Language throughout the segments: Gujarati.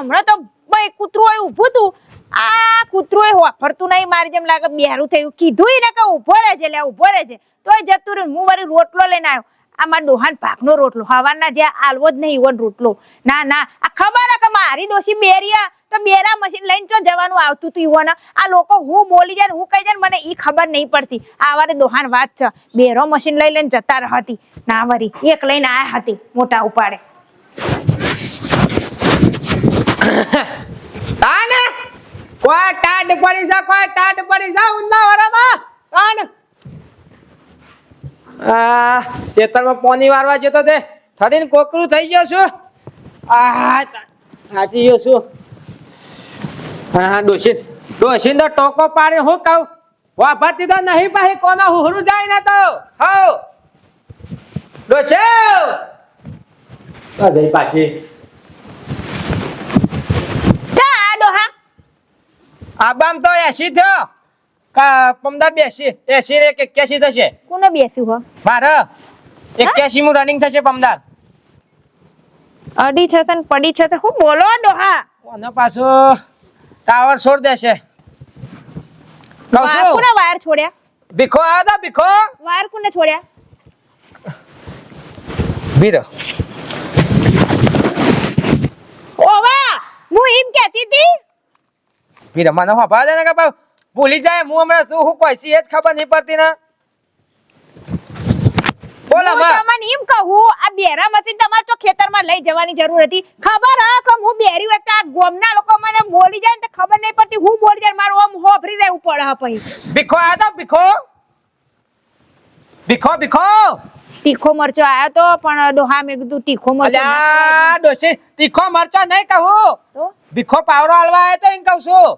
હમણાં તો ભાઈ કૂતરું હોય ઊભું તું. આ કૂતરું એ વાફરતું નહીં મારી જેમ લાગે બેરું થયું. કીધું ય ને કે ઊભો રહેજે લે, ઊભો રહેજે. એ જતું રહ્યું હું વળી રોટલો લઈને આવ્યો આમાં ડોહાન પાકનો રોટલો. હવાના જ્યાં આલવો જ નહીં ઈવન રોટલો. ના ના. આ ખબર કે મારી ડોશી બેરિયા તો બેરા મશીન લઈને તો જવાનું આવતું તું ઈવોના? આ લોકો હું બોલી જાય હું કહી જાય મને એ ખબર નહીં પડતી. આ વારે દોહાન વાત છે. બેરો મશીન લઈ લઈને જતા રહતી. ના વરી, એક લઈને આયા હતી મોટા ઉપાડે. તાને કોઈ ટાટ પડી છે કોઈ ટાટ પડી છે ઉંદા વરામાં તાન આ, ખેતરમાં પોની વારવા જતો તે. ઠરીને કોકરું થઈ ગયો છું. આ, સાચી ગયો છું. હા, ડોશી ડોશી તો ટોકો પાડે હું કહું? વાપરતી તો નહીં પાહી, કોનો હુહરું જાય ને તો. હો. ડોશે! પાછી જા આ ડોહા આબામ તો એસી થયો. કા પમદાર બેસી એસી ને એક્યાસી થશે. કોને બેસ્યું હો? મારે? એક્યાસી મુ રનિંગ થશે પમદાર. અડી થશે ને પડી થશે. હું બોલો ડોહા અને પાછો ટાવર છોડ દેશે. કહું છું. કોને વાયર છોડ્યા? ભીખો આવ્યો તો ભીખો. વાયર કોને છોડ્યા? બીરો ઓવા હું એમ કહેતી હતી ભીરો મને હભા દે ને કે ભાઈ ભૂલી જાય હું હમણાં શું હું કોઈ સી એ જ ખબર નહીં પડતી ને. બોલો માં. તમને એમ કહું આ બેરા મશીન તમારે તો ખેતરમાં લઈ જવાની જરૂર હતી. ખબર હા કે હું બેરી હોય આ ગોમના લોકો મને બોલી જાય ને તો ખબર નહીં પડતી હું બોલી જાય મારું આમ હોભરી રહેવું પડે હા પછી. ભીખો આ તો ભીખો. ભીખો ભીખો. તીખો મરચો આયો તો પણ ડોહા મે કીધું તીખો મરચો અલ્યા ડોશી તીખો મરચો નહીં કહું. તો? ભીખો પાવડો હાલવા આયો તો એમ કહું છું.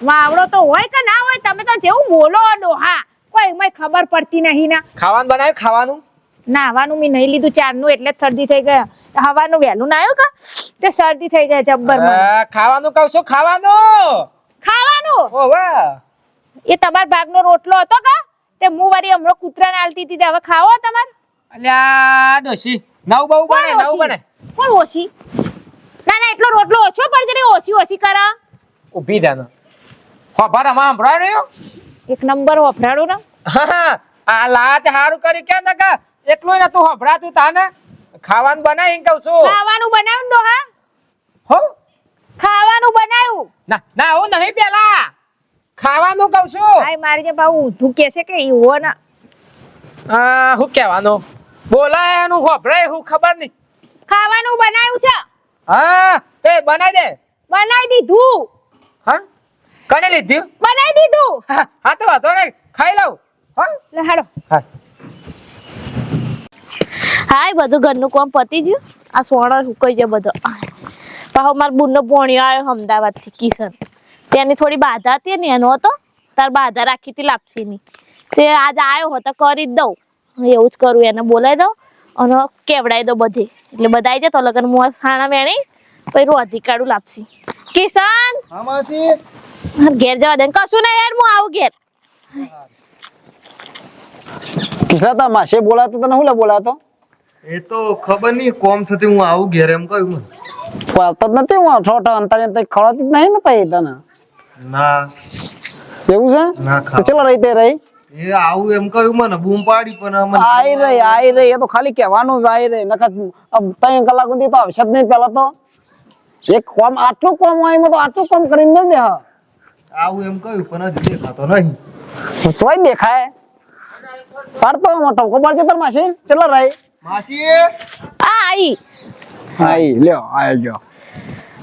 વાવડો તો હોય કે ના હોય તમે તો જેવું બોલો ડોહા કોઈ એમાંય ખબર પડતી નહીં ના. ખાવાનું બનાવ્યું? ખાવાનું? નાવાનું મેં નહીં લીધું ચારનું એટલે શરદી થઈ ગયા હવાનું વહેલું ના આવ્યું કા? તે શરદી થઈ ગયા જબ્બર ખાવાનું કહું છું ખાવાનું! ખાવાનું? એ તમાર ભાગનો રોટલો હતો કા? તે હું વળી હમણાં કૂતરાને આલતી હતી તે હવે ખાવો તમાર? અલ્યા ડોશી. નવ બહુ બને નવ બને. કોણ ઓછી? ના ના એટલો રોટલો ઓછો પડશે ને ઓછી ઓછી કરા. ઊભી દે ખબર આમાં સંભળાય રહ્યો એક નંબર વફરાડો ને. આ લાત હારું કરી કે ને કા એટલું ને તું હભરાતું તાને? ખાવાનું બનાય એમ કહું છું. ખાવાનું બનાવ્યું ને હા હો? ખાવાનું બનાવ્યું. ના ના હું નહીં પેલા. ખાવાનું કહું છું. આય મારી જે બાઉ ઊંધું કે છે કે ઈવો ના. આ હું કહેવાનું? બોલાય એનું હભરાય હું ખબર નહીં. ખાવાનું બનાવ્યું છે. હા એ બનાવી દે. બનાવી દીધું. હા? કને લીધું? બનાવી દીધું. હા તો વાતો નહીં. ખાઈ લઉં. હો લે હાડો હા. હાય બધું ઘરનું કામ પતી ગયું? આ સોણા સુકાઈ જાય બધો. પાહો માર બુનનો ભોણિયો આવ્યો અમદાવાદથી કિશન. તેની થોડી બાધા હતી ને એનો હતો. તાર બાધા રાખી હતી લાપસીની. તે આજ આવ્યો હતો કરી જ દઉં. એવું જ કરું એને બોલાવી દઉં અને કેવડાવી દઉં બધે. એટલે બધા આવી જાય તો લગન આ સાણા મેણી પછી રોજી કાઢું લાપસી. કિશન! હા માસી. ઘેર જવા દે કશું ના યાર હું આવું ઘેર. કિસ્સા માસે બોલાતો તને હું લે બોલાતો એ તો ખબર નહીં કોમ સાથે હું આવું ઘેર એમ કહ્યું મને. બોલતો જ નથી હું અઠો અઠો અંતરે તો ખવડાવતી જ નહીં ને પછી તને? ના. એવું છે? ના તો ચલો રહી તે રહી. એ આવું એમ કહ્યું મને બૂમ પાડી પણ મને આઈ રહી આઈ રહી એ તો ખાલી કહેવાનું જ આઈ રહી નકર આમ ત્રણ કલાક સુધી તો આવશે જ નહીં પેલા તો. એક કોમ આટલું કોમ હોય તો આટલું કોમ કરીને દે હા આવું એમ કહ્યું પણ હજુ દેખાતો નહીં. તોય દેખાય. પાડતો મોટો ખબર છે તાર માસી. ચલો રાઈ માસી આ આઈ. આઈ લ્યો આયો જો.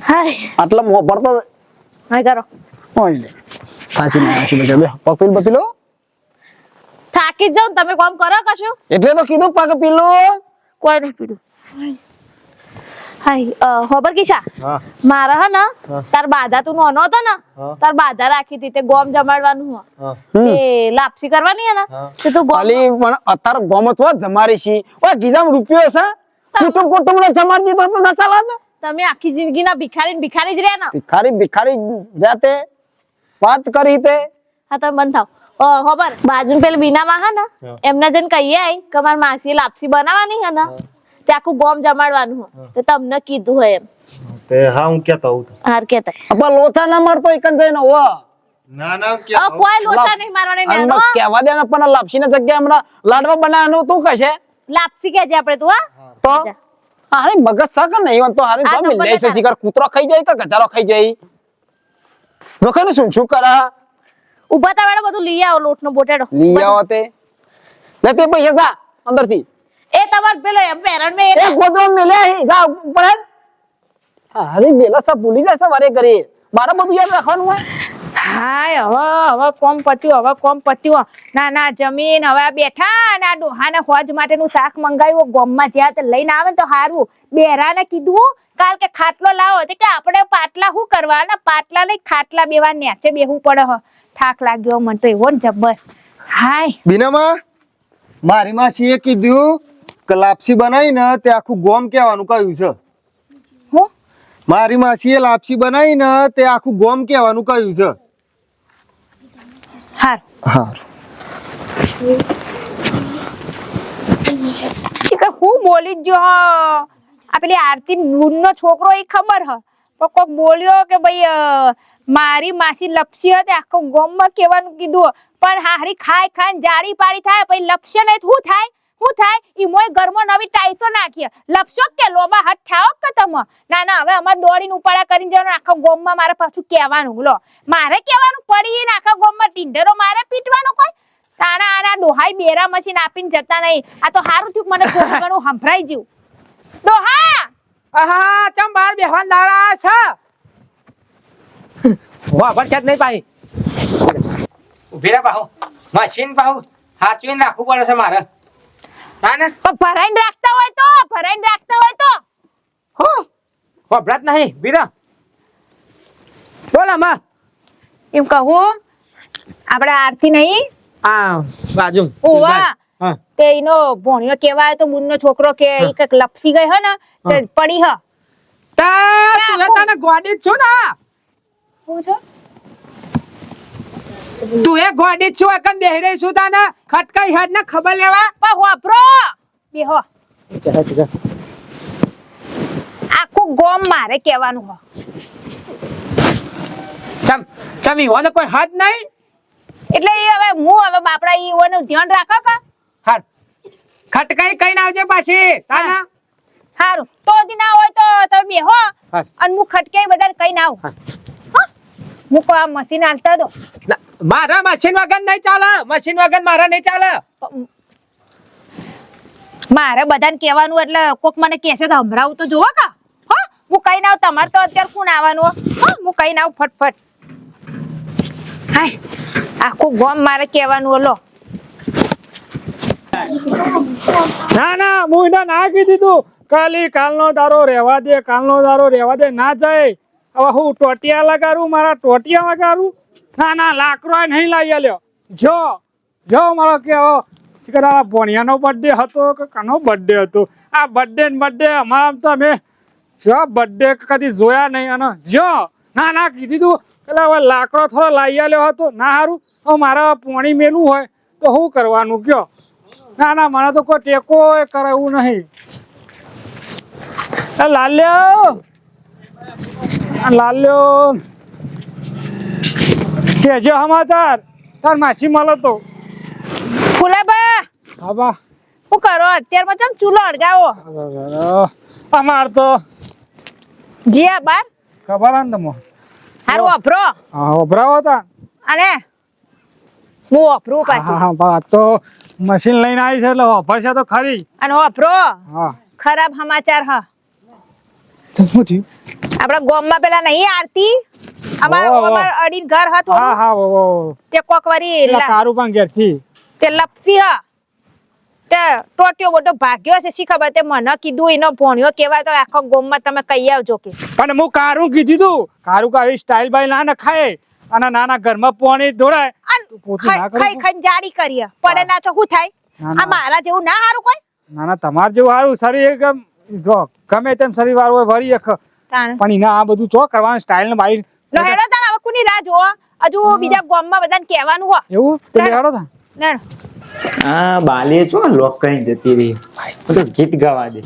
હાય. આટલા મો પડતો હાય કરો. ઓય લે. પાછી ના આશી બજા બે પગ પીલ થાકી જ જાઉં ને તમે કામ કરો કશું? એટલે તો કીધું પગ પીલું. કોઈ નહીં પીડું. હાય અ, કિશા? મારા હે ને તાર બાધા તું નાનો હતો ને તાર બાધા રાખી હતી તે ગોમ જમાડવાનું હો. હા. લાપસી કરવાની હે ને તે તું ગોમ ખાલી પણ અત્યારે ગોમત વાત જમારી છી. ઓય ગીજામ રૂપિયો છે કુટુંબ કુટુંબ ને જમાડી દીધો તો ના ચાલે ને? તમે આખી જિંદગી ના ભિખારી ને ભિખારી જ રહ્યા ને. ભિખારી ભિખારી જાતે વાત કરી તે. હા તમે બંધ થાવ. ખબર? બાજુ પેલી બીનામાં હે ને એમને જઈને કહીએ કે મારી માસી લાપસી બનાવવાની હે ને. તે આખું ગોમ જમાડવાનું હો. તે તમને કીધું હોય એમ. તે હા હું કેતો હું હાર કેતા અબા લોચા ના મારતો એકન જઈને હોવ ના ના અ, કોઈ લોચા નહીં મારવાની નેનો કહેવા દે ને પણ લાપસી ની જગ્યાએ હમણાં લાડવા બનાવવાનું તું કહેશે? લાપસી કે છે આપણે તું હા. તો? જા. મગજ સાકર નહીં? હોત તો હારે આ લે છે શિકાર કૂતરો ખાઈ જાય કે ગધારો ખાઈ જાય. નોખે શું શું કરા? ઊભા તા બધું લઈ આવો લોટનો બોટેડો. લઈ આવો તે. લે તે પૈસા જા અંદરથી. એ તમાર પેલો પેરણ મે એ ગોદરો મેલે જા ઉપર હા હારી મેલા સા ભૂલી જાય છે વારે ઘરે મારે બધું યાદ રાખવાનું હોય? હાય હવે હવે કોમ પત્યું હવે કોમ પત્યું. ના ના જમીન હવે બેઠા આ ડોહાને હોજ માટેનું શાક મંગાવ્યું. ગોમમાં જ્યાં તે લઈને આવે ને તો હારું. બેરાને કીધું કાલ કે ખાટલો લાવો. તે કે આપણે પાટલા શું કરવાના? પાટલા લઈ ખાટલા બેવા નેચે બેહવું પડે હ. થાક લાગ્યો મને તો એવો ને જબ્બર. હાય. બીનામાં? મારી માસીએ કીધું લાપસી બનાવી ને તે આખું ગોમ કહેવાનું કહ્યું છે. મારી માસીએ લાપસી બનાવી ને તે આખું ગોમ કહેવાનું કહ્યું છે. હાર. હા શીખર હું બોલી જો આ પેલી આરતી નો છોકરો એ ખબર હ? પણ કોક બોલ્યો કે ભાઈ મારી માસી લપસી હતી આખો ગોમમાં કહેવાનું કીધું. પણ હારી ખાય ખાય જાડી પાડી થાય પછી લપસે તો શું થાય? શું થાય ઈ મોય ઘરમાં નવી ટાઈસો નાખીએ લપશો કે લોમાં હાથ ઠાવો કે તમે? ના ના હવે અમાર દોડીને ઉપાડા કરીને જવાનું આખા ગોમમાં મારે પાછું કહેવાનું. લો મારે કહેવાનું પડી ને આખા ગોમમાં ટીંડરો મારે પીટવાનો કોઈ? તાણા આના ડોહાઈ બેરા મશીન આપીને જતા નહીં. આ તો સારું થયું મને થોડું ઘણું સંભળાઈ ગયું. ડોહા આહા ચમ બાર બેહવાન દારા છે? વાહ વરસાદ નહીં પાણી ઊભી રહે પાહુ. મશીન પાહુ. હાચવીને રાખવું પડે છે મારે. ના ને ભરાઈને રાખતા હોય તો ભરાઈને રાખતા હોય તો. હો. વપરાત નહીં બીરા. બોલ આમાં. એમ કહું આપણે આરતી નહીં? આ બાજુ. ઓવા. તે એનો ભોણિયો કેવાય તો મુન્નો છોકરો કે એ કંઈક લપસી ગઈ હે ને તે પડી હ. તા તું તને ગોડી છો છું ને. હું છો? તું એ ગોડી છું એકન બેહી રહી છું તાને. ખટકાઈ હાડ ને ખબર લેવા. પણ હોપરો બેહો. આખું ગોમ મારે કહેવાનું હો. ચમ ચમી હોને કોઈ હદ નહીં? એટલે એ હવે હું હવે બાપડા ઈ ઓનું ધ્યાન રાખો કા? હાર. ખટકાઈ કઈ ના આવજે પાછી તાના. હારું. તો દી ના હોય તો તમે બેહો. હા. અને હું ખટકે બધાને કઈ ના આવું હું. કો આ મશીન હાલતા દો ના, મારા મશીન વગર નહીં ચાલે. મશીન વગર મારા નહીં ચાલે. મારે બધાને કહેવાનું એટલે કોક મને કહેશે તો હમરાવું તો જોવો કા. હો હું કઈ ના તમારે તો અત્યારે કોણ આવવાનું હો હા કઈ ના ફટફટ. હાય આખું ગોમ મારે કહેવાનું ઓલો. ના ના હું એને ના કીધું તું કાલી કાલનો દારો રહેવા દે કાલનો દારો રહેવા દે ના જાય. હવે હું ટોટિયા લગાડું મારા ટોટિયા લગાડું? ના ના લાકડો નહીં લાવી લ્યો જો જો મારો કેવો આ ભોણિયાનો બર્થડે હતો કે કાનો બર્થડે હતો? આ બર્થડે ને બર્થડે અમારા તો અમે જો બર્થડે કદી જોયા નહીં. અને જો, ના ના, કીધું તું એટલે હવે લાકડો થોડો લાવી આલ્યો હતો. ના સારું તો મારે પોણી મેલું હોય, તો શું કરવાનું કયો? ના ના, મને તો કોઈ ટેકો કરે એવું નહીં. લાલ્યો. લાલ્યો. કેજો સમાચાર. તાર માસી મળો તો. ફુલાબા! હા બા. હું કરો? અત્યારમાં ચમ ચૂલો અડગાવો અમાર તો જી આ બાર. ખબર ને તમો? હારું અભરો. હા વપરાવો તા અને હું હા પાછી. હા બા તો મશીન લઈને આવી છે એટલે વપરશે તો ખરી. અને અભરો. હા. ખરાબ સમાચાર હા. તો શું થયું આપડા ગોમમાં પેલા નહીં આરતી. અમાર અમાર અડીન ઘર હ હા હા ઓ. તે કોક વરી કારું પણ ઘેરથી. તે લપસી હ. તે ટોટ્યો બોટો ભાગ્યો છે શી ખબર? તે મને કીધું એનો ભોણિયો કેવા તો આખો ગોમમાં તમે કહી આવજો કે. પણ હું કારું કીધું તું. કારું કા આવી સ્ટાઇલ બાય ના નખાય. અને નાના ઘરમાં પાણી દોડાય. ખાઈ ખાઈ જાડી કરીએ. પડે ના તો શું થાય? આ મારા જેવું ના હારું કોઈ? ના ના તમાર જેવું સારું શરીર એકદમ ગમે તેમ શરીર વાળું હોય ભરી એક. પણ એના આ બધું તો કરવાનું સ્ટાઇલ ને બાઈ લો હેડો તાણ હવે કોની રાહ જોવો હજુ બીજા ગામમાં બધાને કહેવાનું હો. એવું? તો ના. લેવાડો તા નેણ આ બાલીએ છો લોક કઈ જતી રહી. તો ગીત ગાવા દે.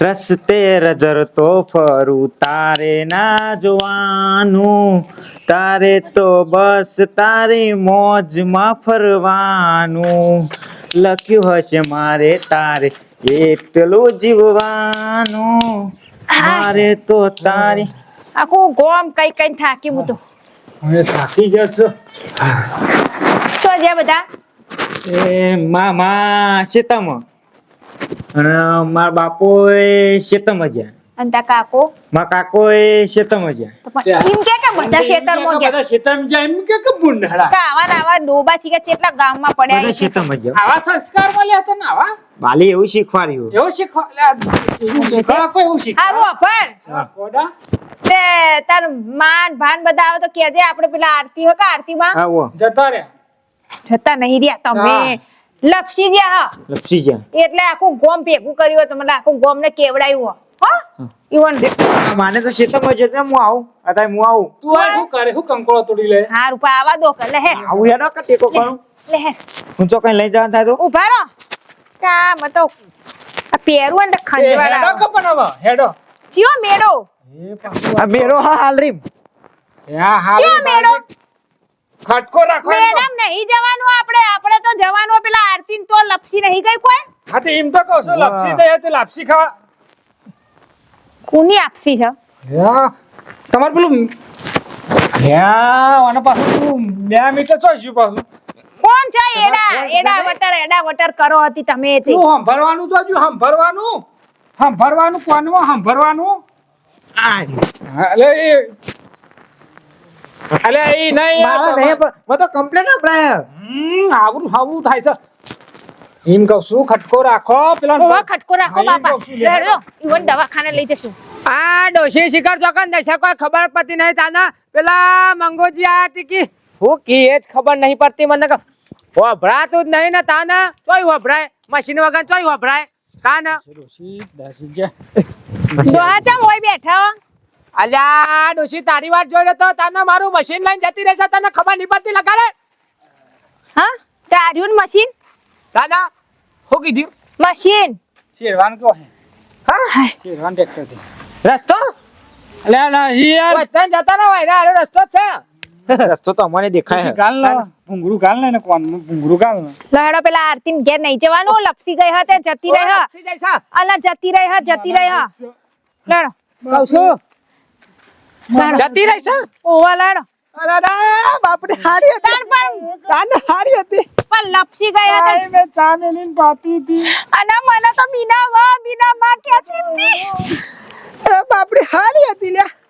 રસ્તે રજરતો ફરું તારે ના જોવાનું. તારે તો બસ તારી મોજમાં ફરવાનું. લખ્યું હશે મારે તારે એટલું જીવવાનું. મારે તો તારી આખું ગોમ કઈ કઈ થાકી હું તો. હવે થાકી ગયા છો? તો જે બધા. એ મામા શેતામાં. અને મારા બાપો શેતમાં ગયા અને તા કાકો? મારા કાકો એ શેતમાં ગયા તો પણ એમ કે કે બધા ખેતરમાં ગયા? બધા ખેતરમાં જાય એમ કે કે બુંડાળા કે આવા ને આવા ડોબા છે કે કેટલા ગામમાં બધા પડ્યા છે. શેતમ ગયા આવા સંસ્કાર મળ્યા હતા ને આવા? બાલી એવું શીખવાડ્યું એવું શીખવા કોઈ એવું હા? તે તાર માન ભાન બધા આવે તો કેજે આપણે પેલા આરતી હોય કે આરતીમાં? આવો જતા રે જતા નહીં રહ્યા તમે. લપસી જ્યા હા. લપસી જ્યા એટલે આખું ગોમ ભેગું કર્યું હોય તમને આખું ગોમ ને કેવડાયું હોય. હો? ઈવન. માને તો શેતમાં જતો હું આવું. અત્યારે હું આવું. તું આ શું કરે? શું કંકોળો તોડી લે? હા રૂપા આવા દો લે હે. આવું હેડો કે ટેકો કરું. લે હે. હું તો કઈ લઈ જવાનું થાય તો? ઊભા રહો. કા? મતો આ પહેરું ને તો હેડો આવે. કે હેડો. ચિયો મેળો. આ મેરો હા હાલ રીમ. હા હા ખટકો રાખો મેડમ નહીં જવાનું આપણે. આપણે તો જવાનું પેલા આરતી ને તો લપસી નહીં ગઈ કોઈ? હા તો એમ તો કહું છું લપસી જાય તો લપસી ખાવા. કોની આપસી છે? હા? તમારે પેલું હા અને પાછું બે મીટર છો શું પાછું? છે એડા એડા વટર એડા વટર કરો હતી તમે તે. હું સંભરવાનું તો હજુ સંભરવાનું સંભરવાનું કોનમાં સંભરવાનું અલે એ. અલે એ નહીં મારા નહીં પણ તો કમ્પ્લેન અપડાય હમ, આવું આવું થાય છે. એમ કહું શું ખટકો રાખો પેલા ઓવા ખટકો રાખો બાપા. લેડો ઈવન દવાખાને લઈ જશું. આ ડોશી શિખર ચોકન દશા કોઈ ખબર પડતી નહીં તાના પેલા મંગોજી આયા હતી કે? હું કી એ જ ખબર નહીં પડતી મને કે વભરાતું જ નહીં ને તાના? ચોય વભરાય મશીન વગર ચોય વભરાય આ ચમ હોય બેઠા હો? અલ્યા ડોશી તારી વાત જોઈ તો તાના મારું મશીન લઈને જતી રહેશે. તને ખબર નહીં પડતી લગાડે? હા? તે ને મશીન? તાના હું કીધું? મશીન. શેરવાન કયો હે. હા? શેરવાન ટ્રેક્ટરથી રસ્તો લે ના યાર. વતન જતા રહો રસ્તો જ છે. રસ્તો તો અમને દેખાય ગાલ ના ભૂંગળું ગાલ ને કોણ ભૂંગળું ગાલ લહેડો પેલા આરતી ઘેર નહીં જવાનું લપસી ગઈ હતે જતી રહી હા લપસી અલા જતી રહી હા જતી રહી હા લેડો કહું છું જતી રહી છે ઓવા લેડો અરે બાપડી હારી હતી પણ તાને હારી હતી પણ લપસી ગઈ હતી મેં ચા મેલીને પાતી હતી અને મને તો બીના વા બીના માં કહેતી હતી અરે બાપડી હારી હતી લ્યા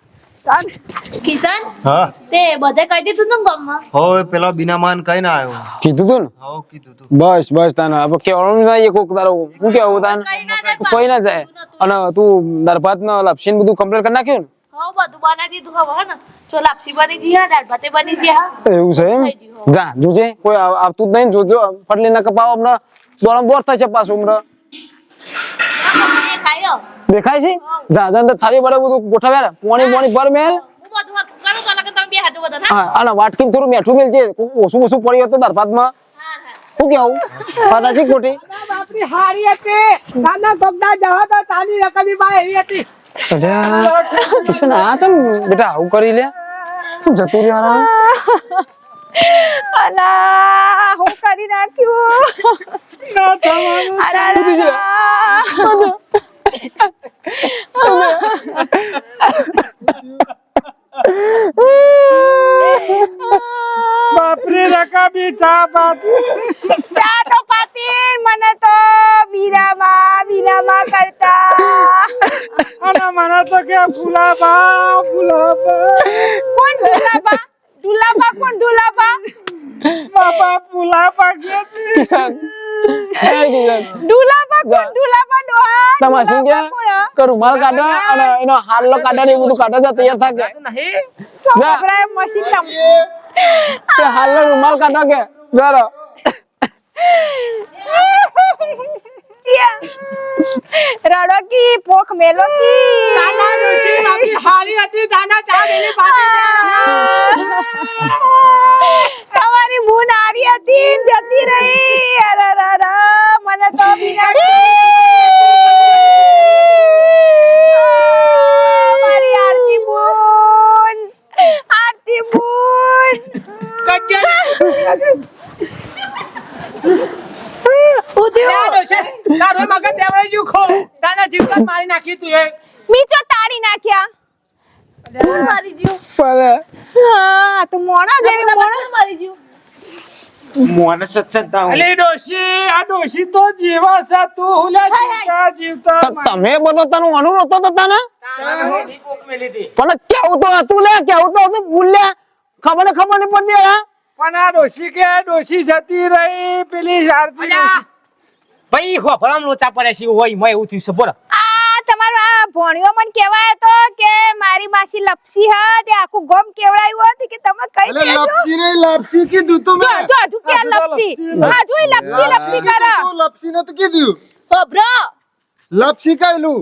કિશન હા. તે બધે કહી દીધું તું ગામમાં? હવે પેલા બીનામાન કઈ ના આવ્યો. કીધું તું ને? હા કીધું તું. બસ બસ તાને. હવે કેવાનું નહીં કોક તારો. હું કેવું તાન? કઈ ના જાય. અને તું દરભાત ને લપસીને બધું કમ્પ્લીટ કરી નાખ્યું હો બધું બનાવી દીધું હવે ને? જો લાપસી બની જી હા દાળ ભાતે બની જી હા. એવું છે એમ. જા જોજે. કોઈ આવ- આવતું જ નહીં ને જોજો. ફટલી ના કપાવ હમણાં દોડમ બોર થશે પાછું હમણાં. દેખાય છે? દાદા ને થાળી બરાબર બધું ગોઠવ્યા પોણી પોણી ભર મેલ. અને વાટકી થોડું મેઠું મેલ છે. ઓછું ઓછું પડ્યું હતું હા શું કેવું પાતા છે ખોટી. બાપડી હારી હતી તાના ગમના જવા તો તાની રકમી માં એવી હતી અલ્યા કિશન આ ચમ બેટા આવું કરી લે? તું જતું રહ્યા અલા હું કરી નાખ્યું. અરે. બાપરી રકાબી ચા પાતી ચા તો પાતી મને તો બીનામાં બીનામાં કરતા અને મને તો કે ફુલાબા ફુલાબા કોણ દુલાબા દુલાબા કોણ દુલાબા બાપા ફુલાબા કે કિશન હે શું દુલાબા કે? રૂમાલ કાઢો અને એનો હાલો કાઢો ને બધું કાઢો જા તૈયાર થાકે જા. વપરાય મશીન તમ કે હાલો રૂમાલ કાઢો કે? જરો રડો કી પોખ મેલો કી? હારી હતી તાના ચા મેલી પાછી તમારી મૂન હારી હતી જતી રહી. અરે. મને તો મારી આરતી બોન. આરતી બોન. મારી નાખી તું મીચો તાળી નાખ્યા. મારી જીવ પર હા તો મોણા જેવી મોણા. મારી જીવ. મોને સત્સંગ તાવ. અલી ડોશી આ ડોશી તો જીવા છે તું હુલા જીવતા જીવતા ત- તમે બધો તને અનુરોધ તો તને. પણ કેવું તો હતું લે કેવું તો હતું? ભૂલ્યા ખબર ને ખબર નહીં પડતી હા? પણ આ ડોશી કે ડોશી જતી રહી પેલી અલ્યા, ભાઈ હોભળામાં લોચા પડે છે હોય મોય એવું થયું છે બોલો. તમારો આ ભણ્યો મને કહેવાય તો કે મારી માસી લપસી હા તે આખું ગમ કેવડાયું હતું કે તમે કઈ દેજો લપસી નહીં લાપસી કીધું તું જો મેં. જો હજુ કે લપસી. લપસી. હા જોઈ લપસી લપસી કરે. તું, લપસી નતું કીધું. હોભરો લપસી કઈલું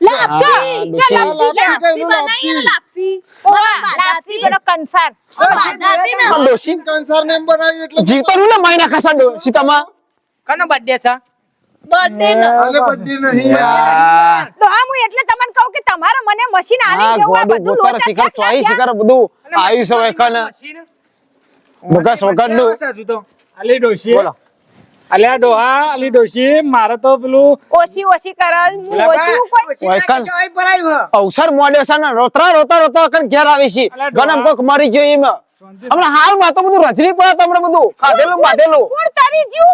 લાપજો જો આ લપસી. લાપસી કઈલું લપસી લપસી ઓવા, લપસી. પેલો કંસાર. બાંધાતી ને. પણ ડોશી કંસાર ને બનાવી એટલે જીવતો નું ને માયના ખાસા ડોશી તમા કનો બર્થડે છે? બર્થડે નો આલે બધી નહીં યાર. ડોહા હું એટલે તમને કહું કે તમારે મને મશીન આલી જેવું આ બધું લોચા શિખર ચોઈ શિખર બધું આવ્યું છે હવે કને મશીન? મુકસ વગરનું કેવા છે હજુ તો? અલી ડોશી બોલો. અલ્યા ડોહા અલી ડોશી મારે તો પેલું ઓછી ઓછી કરે હું ઓછી કોઈ મશીન ઓય નાખી કન. છે, ઓય ભરાયું હે. અવસર મોડ્યો છે ને રોતરા રોતા રોતા કન ઘેર આવી છે કોક મરી ગયો એમ હમણાં હાલમાં તો બધું રજની પડે તમને બધું ખાધેલું બાધેલું કોણ તારી જીવ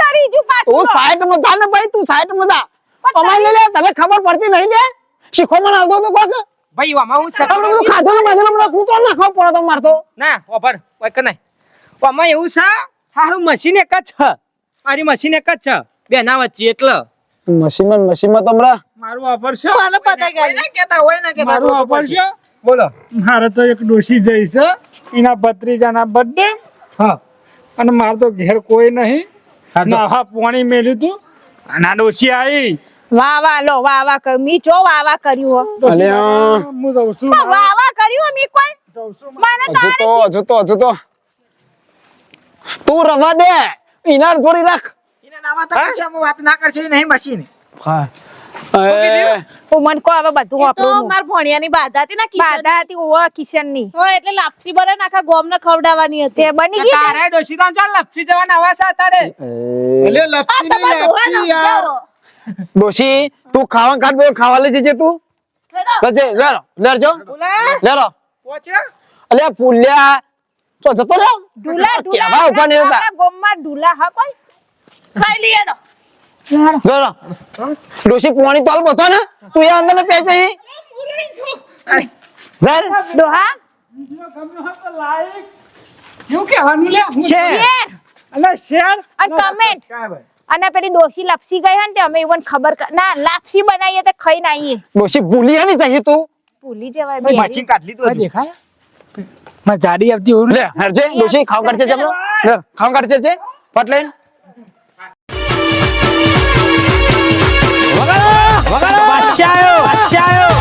કોણ તારી જીવ પાછું તું સાઈડમાં જા ને ભાઈ તું સાઈડમાં જા કમાઈ લે લે તને ખબર પડતી નહીં લે? શીખો મને આવતો તો કોક? ભાઈ આમાં હું છે આપણે ખાધો ને બાધેલું મને કૂતરો ખાવ પડો તો મારતો. ના ઓભર ઓય કનાયમાં એવું છે હારું મશીન એક જ છે. મારી મશીન એક જ છે. બે ના વચ્ચે એટલે. મશીનમાં મશીનમાં તો હમણાં મારું ઓફર છે. મને પતા ગઈ ના કેતા હોય ના કેતા મારું ઓફર છે. બોલો. મારે તો એક ડોશી જઈ છે એના ભત્રીજાના બર્થડે હા. અને મારે તો ઘેર કોઈ નહીં. નાવા પાણી મેલ્યું તું. અને ડોસી આવી. વાહ વાહ લો વાહ વાહ કર મી ચો વાહ વાહ કર્યું હો. અલ્યા. હું. જઉં છું વાહ વાહ કર્યું મી કોઈ? મને તો હજુ તો હજુ તો તું રવા દે. ઇનાર જોડી રાખ. એને નાવા તો પછી હું વાત ના કરશે નહીં મશીન એ, હું મન કો હવે બધું વાપરું માર ભણિયાની બાધા હતી ને બાધા હતી ઓવા કિશનની હા એટલે લાપસી બને ને આખા ગોમ ને ખવડાવવાની હતી. તે બની ગઈ તારે ડોશી તો ચાલ લપસી જવાના આવા છે તારે એટલે લપસી નહીં લાપસી યાર. ડોશી તું ખાવા કાઢ બોલ ખાવા લઈ જજે તું. જજે લેરો લેરજો. લેરો. પહોંચે. અલ્યા પુલ્યા તો જતો રે ઢુલા ઢુલા કેવા ઊભા ગામમાં ઢુલા હા કોઈ ખાઈ લઈએ તો લેરો ડોશી પોણી તોલ બતો ને. તું એ અંદર ને પેચે જા રે. ડોહા. શું કહેવાનું લે? શેર. અને શેર અને કમેન્ટ અને પેલી દોશી લપસી ગઈ ને તે અમે ઈવન ખબર ના લાપસી બનાવીએ તે ખાઈને આવીએ ડોશી ભૂલી નહીં જઈએ તું? ભૂલી જવાય ભાઈ, બેરી. મશીન તો દેખાય? માં જાડી આવતી હોય લે હરજે. ડોશી ખાવ કરજે જમણો. લે ખાવા કાઢજે છે પટ વગાડો. પાછા આવ્યો પાછા આવ્યો